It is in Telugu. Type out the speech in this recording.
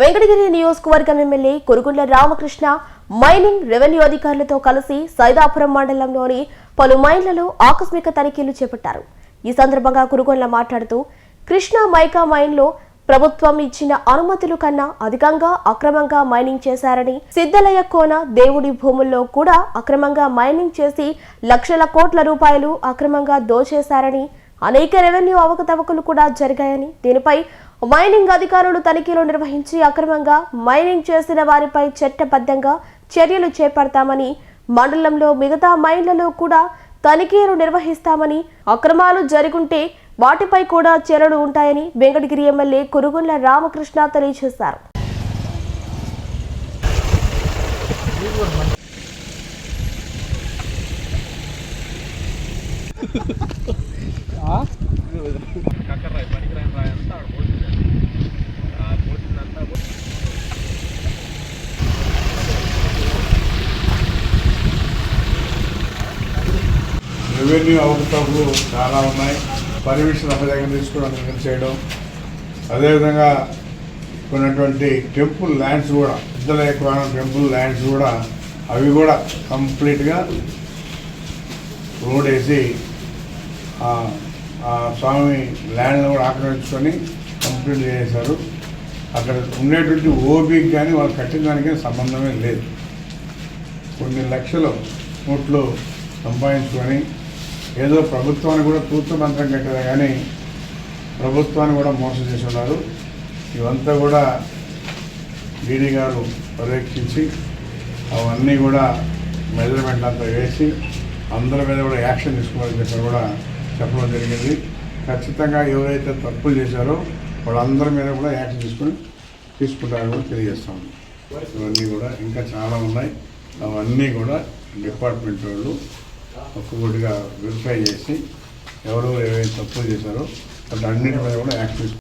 వెంకటగిరి నియోజకవర్గం MLA Kurugundla Ramakrishna mining revenue అధికారులతో కలిసి సైదాపురం మండలంలోని పలు మైన్లలో ఆకస్మిక తనిఖీలు చేపట్టారు. ఈ సందర్భంగా కురుగుండ్ల మాట్లాడుతూ కృష్ణా మైకా మైన్లో ప్రభుత్వం ఇచ్చిన అనుమతులు కన్నా అధికంగా అక్రమంగా మైనింగ్ చేశారని సిద్ధలయ్య కోన దేవుడి భూముల్లో కూడా అక్రమంగా మైనింగ్ చేసి లక్షల కోట్ల రూపాయలు అక్రమంగా దోచేశారని అనేక రెవెన్యూ అవకతవకలు కూడా జరిగాయని దీనిపై మైనింగ్ అధికారులు తనిఖీలు నిర్వహించి అక్రమంగా మైనింగ్ చేసిన వారిపై చట్టబద్ధంగా చర్యలు చేపడతామని మండలంలో మిగతా మైన్లలో కూడా తనిఖీలు నిర్వహిస్తామని అక్రమాలు జరుగుంటే వాటిపై కూడా చర్యలు ఉంటాయని వెంకటగిరి ఎమ్మెల్యే కురుగుండ్ల రామకృష్ణ తెలియజేశారు Ha ha ha. అంతా ఆ రెవెన్యూ అవకతవకలు చాలా ఉన్నాయి. పర్మిషన్ ఒక దగ్గర తీసుకోవడం నిర్ణయం చేయడం? అదేవిధంగా కొన్నటువంటి టెంపుల్ ల్యాండ్స్ కూడా ఇద్దరు ఎక్కువ టెంపుల్ ల్యాండ్స్ కూడా అవి కూడా కంప్లీట్గా రోడ్ వేసి స్వామి ల్యాండ్లో కూడా ఆక్రమించుకొని కంప్లీట్ చేశారు. అక్కడ ఉండేటువంటి ఓబీకి కానీ వాళ్ళు కట్టిన దానికి సంబంధమే లేదు. కొన్ని లక్షలు కోట్లు సంపాదించుకొని ఏదో ప్రభుత్వాన్ని కూడా తూర్తమంత్రం కట్టారు కానీ ప్రభుత్వాన్ని కూడా మోసం చేసి ఉన్నారు ఇవంతా కూడా డీడీ గారు పర్యవేక్షించి అవన్నీ కూడా మెజర్మెంట్ అంతా వేసి అందరి మీద కూడా యాక్షన్ తీసుకోవాలని చెప్పి కూడా చెప్పడం జరిగింది. ఖచ్చితంగా ఎవరైతే తప్పులు చేశారో వాళ్ళందరి మీద కూడా యాక్షన్ తీసుకొని తీసుకుంటారని కూడా తెలియజేస్తాం. ఇవన్నీ కూడా ఇంకా చాలా ఉన్నాయి. అవన్నీ కూడా డిపార్ట్మెంట్ వాళ్ళు ఒక్కొక్కటిగా వెరిఫై చేసి ఎవరు ఏవైతే తప్పులు చేశారో వాటి అన్నిటి మీద కూడా యాక్షన్